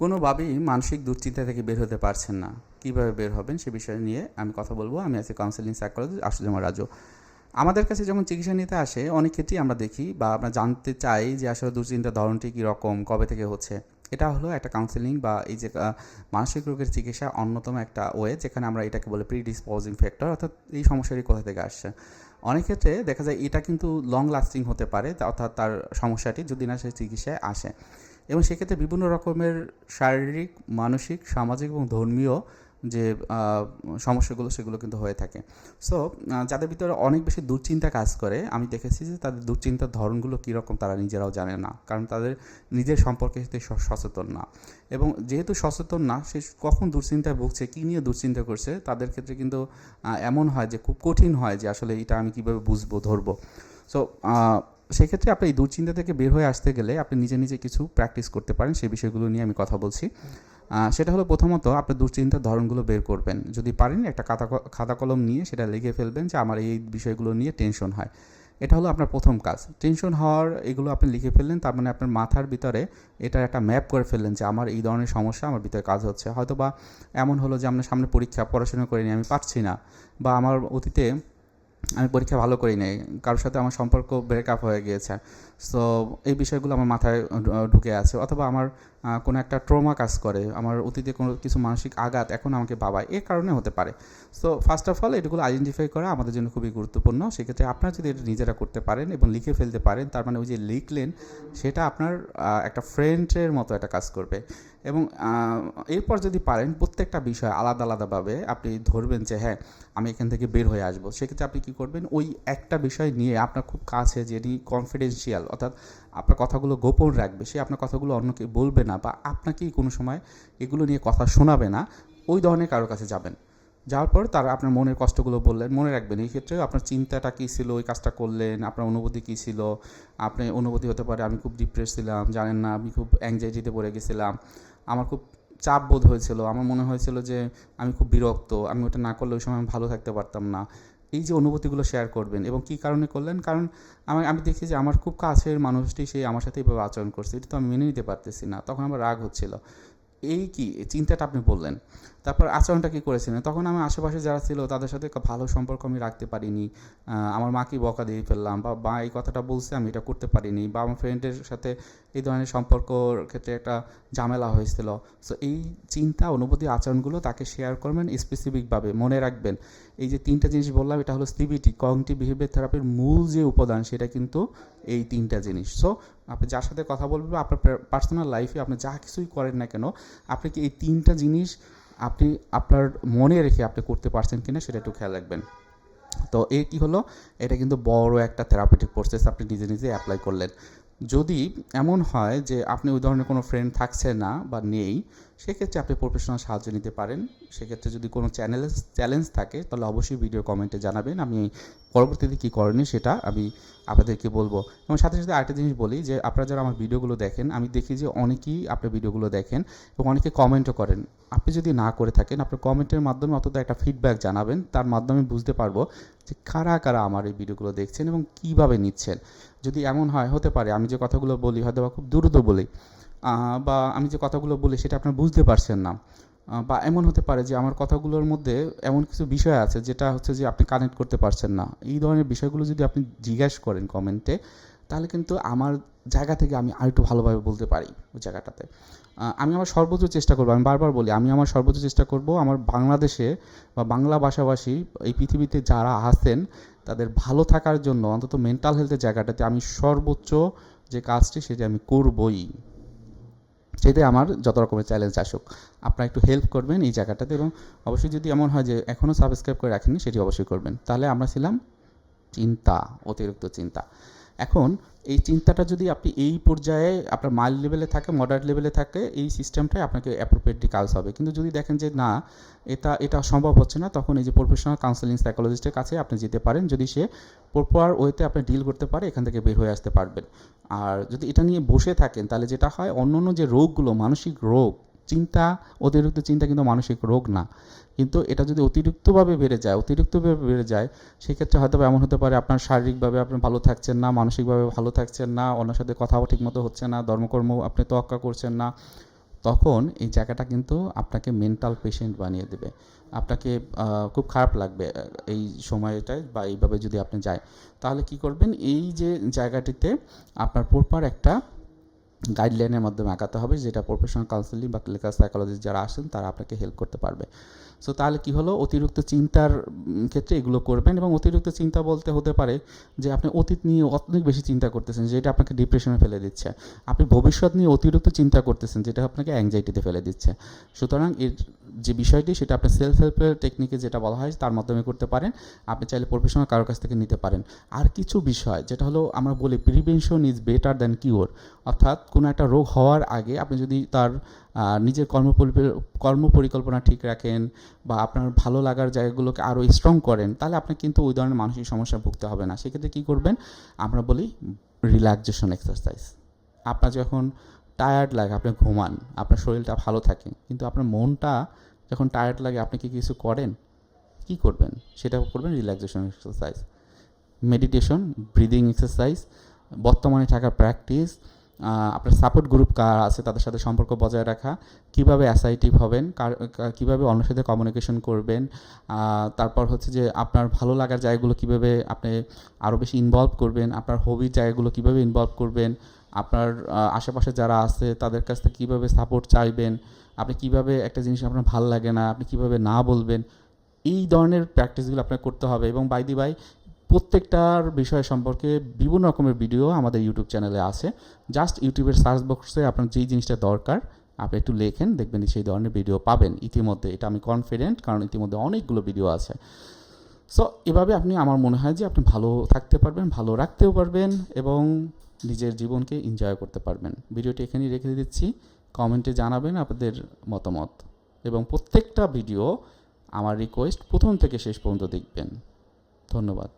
কোনোভাবেই মানসিক দুশ্চিন্তা থেকে বের হতে পারছেন না। কীভাবে বের হবেন সে বিষয় নিয়ে আমি কথা বলব। আমি আছি কাউন্সেলিং সাইকোলজিস্ট আশুজামা রাজু। আমাদের কাছে যখন চিকিৎসা নিতে আসে, অনেক ক্ষেত্রেই আমরা দেখি বা আমরা জানতে চাই যে আসলে দুশ্চিন্তার ধরনটি কী রকম, কবে থেকে হচ্ছে। এটা হলো একটা কাউন্সেলিং বা এই যে মানসিক রোগের চিকিৎসা অন্যতম একটা ওয়ে যেখানে আমরা এটাকে বলে প্রিডিসপোজিং ফ্যাক্টর অর্থাৎ এই সমস্যাটি কোথা থেকে আসছে। অনেক ক্ষেত্রে দেখা যায় এটা কিন্তু লং লাস্টিং হতে পারে অর্থাৎ তার সমস্যাটি যদি না সে চিকিৎসায় আসে। এবং সেক্ষেত্রে বিভিন্ন রকমের শারীরিক, মানসিক, সামাজিক এবং ধর্মীয় যে সমস্যাগুলো সেগুলো কিন্তু হয়ে থাকে। সো যাদের ভিতরে অনেক বেশি দুশ্চিন্তা কাজ করে, আমি দেখেছি যে তাদের দুশ্চিন্তার ধরনগুলো কীরকম তারা নিজেরাও জানে না। কারণ তাদের নিজের সম্পর্কে সচেতন না। এবং যেহেতু সচেতন না, সে কখন দুশ্চিন্তায় ভুগছে, কী নিয়ে দুশ্চিন্তা করছে, তাদের ক্ষেত্রে কিন্তু এমন হয় যে, খুব কঠিন হয় যে, আসলে এটা আমি কীভাবে বুঝব, ধরবো। সো সেক্ষেত্রে আপনি এই দুশ্চিন্তা থেকে বের হয়ে আসতে গেলে আপনি নিজে নিজে কিছু প্র্যাকটিস করতে পারেন, সেই বিষয়গুলো নিয়ে আমি কথা বলছি। সেটা হলো প্রথমত আপনি দুশ্চিন্তার ধরনগুলো বের করবেন। যদি পারেন একটা খাতা খাতা কলম নিয়ে সেটা লিখে ফেলবেন যে আমার এই বিষয়গুলো নিয়ে টেনশন হয়। এটা হলো আপনার প্রথম কাজ। টেনশন হওয়ার এগুলো আপনি লিখে ফেললেন, তার মানে আপনার মাথার ভিতরে এটার একটা ম্যাপ করে ফেললেন যে আমার এই ধরনের সমস্যা, আমার ভিতরে কাজ হচ্ছে। হয়তো বা এমন হলো যে আপনার সামনে পরীক্ষা, পড়াশোনা করিনি আমি পারছি না বা আমার অতীতে আমি পরীক্ষা ভালো করি নাই। কারোর সাথে আমার সম্পর্ক ব্রেকআপ হয়ে গিয়েছে। সো এই বিষয়গুলো আমার মাথায় ঢুকে আছে। অথবা আমার কোনো একটা ট্রমা কাজ করে, আমার অতীতে কোনো কিছু মানসিক আঘাত এখন আমাকে বাবা এর কারণে হতে পারে। সো ফার্স্ট অফ অল এগুলো আইডেন্টিফাই করা আমাদের জন্য খুবই গুরুত্বপূর্ণ। সেক্ষেত্রে আপনারা যদি এটা নিজেরা করতে পারেন এবং লিখে ফেলতে পারেন, তার মানে ওই যে লিখলেন, সেটা আপনার একটা ফ্রেন্ডের মতো একটা কাজ করবে। এবং এরপর যদি পারেন, প্রত্যেকটা বিষয় আলাদা আলাদাভাবে আপনি ধরবেন যে হ্যাঁ আমি এখান থেকে বের হয়ে আসব। সেক্ষেত্রে আপনি কী করবেন? ওই একটা বিষয় নিয়ে আপনার খুব কাছে যিনি কনফিডেন্সিয়াল অর্থাৎ আপনার কথাগুলো গোপন রাখবে, সে আপনার কথাগুলো অন্যকে বলবে না বা আপনাকেই কোনো সময় এগুলো নিয়ে কথা শোনাবে না, ওই ধরনের কারোর কাছে যাবেন। যাওয়ার পর তারা আপনার মনের কষ্টগুলো বললেন, মনে রাখবেন এই ক্ষেত্রে আপনার চিন্তাটা কী ছিল, ওই কাজটা করলেন, আপনার অনুভূতি কী ছিল? আপনি অনুভূতি হতে পারে আমি খুব ডিপ্রেস ছিলাম, জানেন না, আমি খুব অ্যাংজাইটিতে পড়ে গেছিলাম, আমার খুব চাপ বোধ হয়েছিল, আমার মনে হয়েছিল যে আমি খুব বিরক্ত, আমি ওটা না করলে ওই সময় আমি ভালো থাকতে পারতাম না। এই যে অনুভূতিগুলো শেয়ার করবেন এবং কি কারণে করলেন? কারণ আমি আমি দেখি যে আমার খুব কাছের মানুষটি সেই আমার সাথে এইভাবে আচরণ করছে, এটা তো আমি মেনে নিতে পারতেছি না। তখন আমার রাগ হচ্ছিল। এই কি? চিন্তাটা আপনি বললেন। তারপর আচরণটা কী করেছিলেন? তখন আমি আশেপাশে যারা ছিল, তাদের সাথে ভালো সম্পর্ক আমি রাখতে পারিনি। আমার মাকে বকা দিয়ে ফেললাম বা বা এই কথাটা বলছে, আমি এটা করতে পারিনি বা আমার ফ্রেন্ডের সাথে এই ধরনের সম্পর্কর ক্ষেত্রে একটা ঝামেলা হয়েছিল। সো এই চিন্তা, অনুভূতি, আচরণগুলো তাকে শেয়ার করবেন স্পেসিফিকভাবে মনে রাখবেন। এই যে তিনটা জিনিস বললাম, এটা হলো সিবিটি কগনিটিভ বিহেভিয়ার থেরাপির মূল যে উপাদান, সেটা কিন্তু এই তিনটা জিনিস। সো আপনি যার সাথে কথা বলবেন আপনার পার্সোনাল লাইফে আপনি যা কিছুই করেন না কেন আপনি কি এই তিনটা জিনিস আপনি আপনার মনে রেখে আপনি করতে পারছেন কিনা সেটা একটু খেয়াল রাখবেন। তো এ কি হলো? এটা কিন্তু বড় একটা থেরাপিটিক প্রসেস আপনি নিজে নিজে অ্যাপ্লাই করলেন। যদি এমন হয় যে আপনি ওই ধরনের কোনো ফ্রেন্ড থাকছে না বা নেই সেক্ষেত্রে আপনি প্রফেশনাল সাহায্য নিতে পারেন। সেক্ষেত্রে যদি কোনো চ্যানেল চ্যালেঞ্জ থাকে, তাহলে অবশ্যই ভিডিও কমেন্টে জানাবেন। আমি পরবর্তীতে কী করেনি সেটা আমি আপনাদেরকে বলব। এবং সাথে সাথে আরেকটা জিনিস বলি যে, আপনারা যারা আমার ভিডিওগুলো দেখেন, আমি দেখি যে অনেকেই আপনার ভিডিওগুলো দেখেন এবং অনেকে কমেন্টও করেন। আপনি যদি না করে থাকেন, আপনার কমেন্টের মাধ্যমে অন্তত একটা ফিডব্যাক জানাবেন। তার মাধ্যমে বুঝতে পারব যে কারা কারা আমার এই ভিডিওগুলো দেখছেন এবং কীভাবে নিচ্ছেন। যদি এমন হয়, হতে পারে, আমি যে কথাগুলো বলি হয়তো বা খুব দ্রুত বলি। বা আমি যে কথাগুলো বলি সেটা আপনারা বুঝতে পারছেন না। বা এমন হতে পারে যে আমার কথাগুলোর মধ্যে এমন কিছু বিষয় আছে যেটা হচ্ছে যে আপনি কানেক্ট করতে পারছেন না। এই ধরনের বিষয়গুলো যদি আপনি জিজ্ঞাসা করেন কমেন্টে তাহলে কিন্তু আমার জায়গা থেকে আমি আরেকটু ভালোভাবে বলতে পারি ওই জায়গাটাতে। আমি আমার সর্বোচ্চ চেষ্টা করব, আমি বারবার বলি, আমি আমার সর্বোচ্চ চেষ্টা করব আমার বাংলাদেশে বা বাংলা ভাষাভাষী এই পৃথিবীতে যারা আছেন, তাদের ভালো থাকার জন্য অন্তত মেন্টাল হেলথের জায়গাটাতে আমি সর্বোচ্চ যে কাজটি সেটি আমি করবই। সেটাই আমার যত রকমের চ্যালেঞ্জ আসুক, আপনারা একটু হেল্প করবেন এই জায়গাটাতে এবং অবশ্যই যদি এমন হয় যে এখনও সাবস্ক্রাইব করে রাখেননি, সেটি অবশ্যই করবেন। তাহলে আমরা ছিলাম চিন্তা, অতিরিক্ত চিন্তা। এখন এই চিন্তাটা যদি আপনি এই পর্যায়ে আপনার মাইল্ড লেভেলে থাকে মডারেট লেভেলে থাকে, এই সিস্টেমটাই আপনাকে অ্যাপ্রোপ্রিয়েটলি কাজ হবে। কিন্তু যদি দেখেন যে না, এটা এটা সম্ভব হচ্ছে না, তখন এই যে প্রফেশনাল কাউন্সেলিং সাইকোলজিস্টের কাছে আপনি যেতে পারেন, যদি সে প্রপার ওয়েতে আপনি ডিল করতে পারে, এখান থেকে বের হয়ে আসতে পারবেন। আর যদি এটা নিয়ে বসে থাকেন, তাহলে যেটা হয় অন্য অন্য যে রোগগুলো, মানসিক রোগ, চিন্তা, অতিরিক্ত চিন্তা কিন্তু মানসিক রোগ না। কিন্তু এটা যদি অতিরিক্তভাবে বেড়ে যায়, অতিরিক্তভাবে বেড়ে যায়, সেক্ষেত্রে হয়তো এমন হতে পারে আপনার শারীরিকভাবে আপনি ভালো থাকছেন না, মানসিকভাবে ভালো থাকছেন না, অন্যের সাথে কথাও ঠিকমতো হচ্ছে না ধর্মকর্ম আপনি তোয়াক্কা করছেন না, তখন এই জায়গাটা কিন্তু আপনাকে মেন্টাল পেশেন্ট বানিয়ে দেবে। আপনাকে খুব খারাপ লাগবে এই সময়টায় বা এইভাবে যদি আপনি যায়। তাহলে কি করবেন? এই যে জায়গাটিতে আপনার প্রপার একটা গাইডলাইনের মাধ্যমে আঁকাতে হবে, যেটা প্রফেশনাল কাউন্সিলিং বা ক্লিনিক্যাল সাইকোলজিস্ট যারা আসেন, তারা আপনাকে হেল্প করতে পারবে। সো তাহলে কি হলো? অতিরিক্ত চিন্তার ক্ষেত্রে এগুলো করবেন এবং অতিরিক্ত চিন্তা বলতে হতে পারে যে আপনি অতীত নিয়ে অনেক বেশি চিন্তা করতেছেন, যেটা আপনাকে ডিপ্রেশনে ফেলে দিচ্ছে। আপনি ভবিষ্যৎ নিয়ে অতিরিক্ত চিন্তা করতেছেন, যেটা আপনাকে অ্যাংজাইটিতে ফেলে দিচ্ছে। সুতরাং এর যে বিষয়টি, সেটা আপনি সেলফ হেল্পের টেকনিকে যেটা বলা হয়, তার মাধ্যমে করতে পারেন। আপনি চাইলে প্রফেশনাল কারোর কাছ থেকে নিতে পারেন। আর কিছু বিষয়, যেটা হলো আমরা বলি prevention is better than cure অর্থাৎ কোনো একটা রোগ হওয়ার আগে আপনি যদি তার নিজের কর্মপরিকল্পনা কর্মপরিকল্পনা ঠিক রাখেন বা আপনার ভালো লাগার জায়গাগুলোকে আরও স্ট্রং করেন, তাহলে আপনার কিন্তু ওই ধরনের মানসিক সমস্যা ভুগতে হবে না। সেক্ষেত্রে কী করবেন? আমরা বলি রিল্যাক্সেশন এক্সারসাইজ আপনার যখন টায়ার্ড লাগে, আপনি ঘুমান, আপনার শরীরটা ভালো থাকে, কিন্তু আপনার মনটা যখন টায়ার্ড লাগে, আপনি কি কিছু করেন? কি করবেন? সেটা করবেন relaxation exercise meditation breathing exercise বর্তমানে থাকা প্র্যাকটিস আপনার সাপোর্ট গ্রুপ কার আছে, তাদের সাথে সম্পর্ক বজায় রাখা, কীভাবে অ্যাসাইটিভ হবেন, কার কীভাবে অন্যের সাথে কমিউনিকেশন করবেন তারপর হচ্ছে যে আপনার ভালো লাগার জায়গাগুলো কীভাবে আপনি আরও বেশি ইনভলভ করবেন, আপনার হবির জায়গাগুলো কীভাবে ইনভলভ করবেন, আপনার আশেপাশে যারা আছে, তাদের কাছ থেকে কীভাবে সাপোর্ট চাইবেন, আপনি কীভাবে একটা জিনিস আপনার ভালো লাগে না, আপনি কীভাবে না বলবেন, এই ধরনের প্র্যাকটিসগুলো আপনার করতে হবে এবং বাই দি বাই প্রত্যেকটার বিষয় সম্পর্কে বিভিন্ন রকমের ভিডিও আমাদের ইউটিউব চ্যানেলে আছে। জাস্ট ইউটিউবের সার্চ বক্সে আপনার যেই জিনিসটা দরকার, আপনি একটু লেখেন, দেখবেন সেই ধরনের ভিডিও পাবেন। ইতিমধ্যে এটা আমি কনফিডেন্ট কারণ ইতিমধ্যে অনেকগুলো ভিডিও আছে। সো এভাবে আপনি, আমার মনে হয় যে আপনি ভালো থাকতে পারবেন, ভালো রাখতেও পারবেন এবং নিজের জীবনকে এনজয় করতে পারবেন। ভিডিওটি এখানেই রেখে দিচ্ছি। কমেন্টে জানাবেন আপনাদের মতামত। এবং প্রত্যেকটা ভিডিও আমার রিকোয়েস্ট প্রথম থেকে শেষ পর্যন্ত দেখবেন। ধন্যবাদ।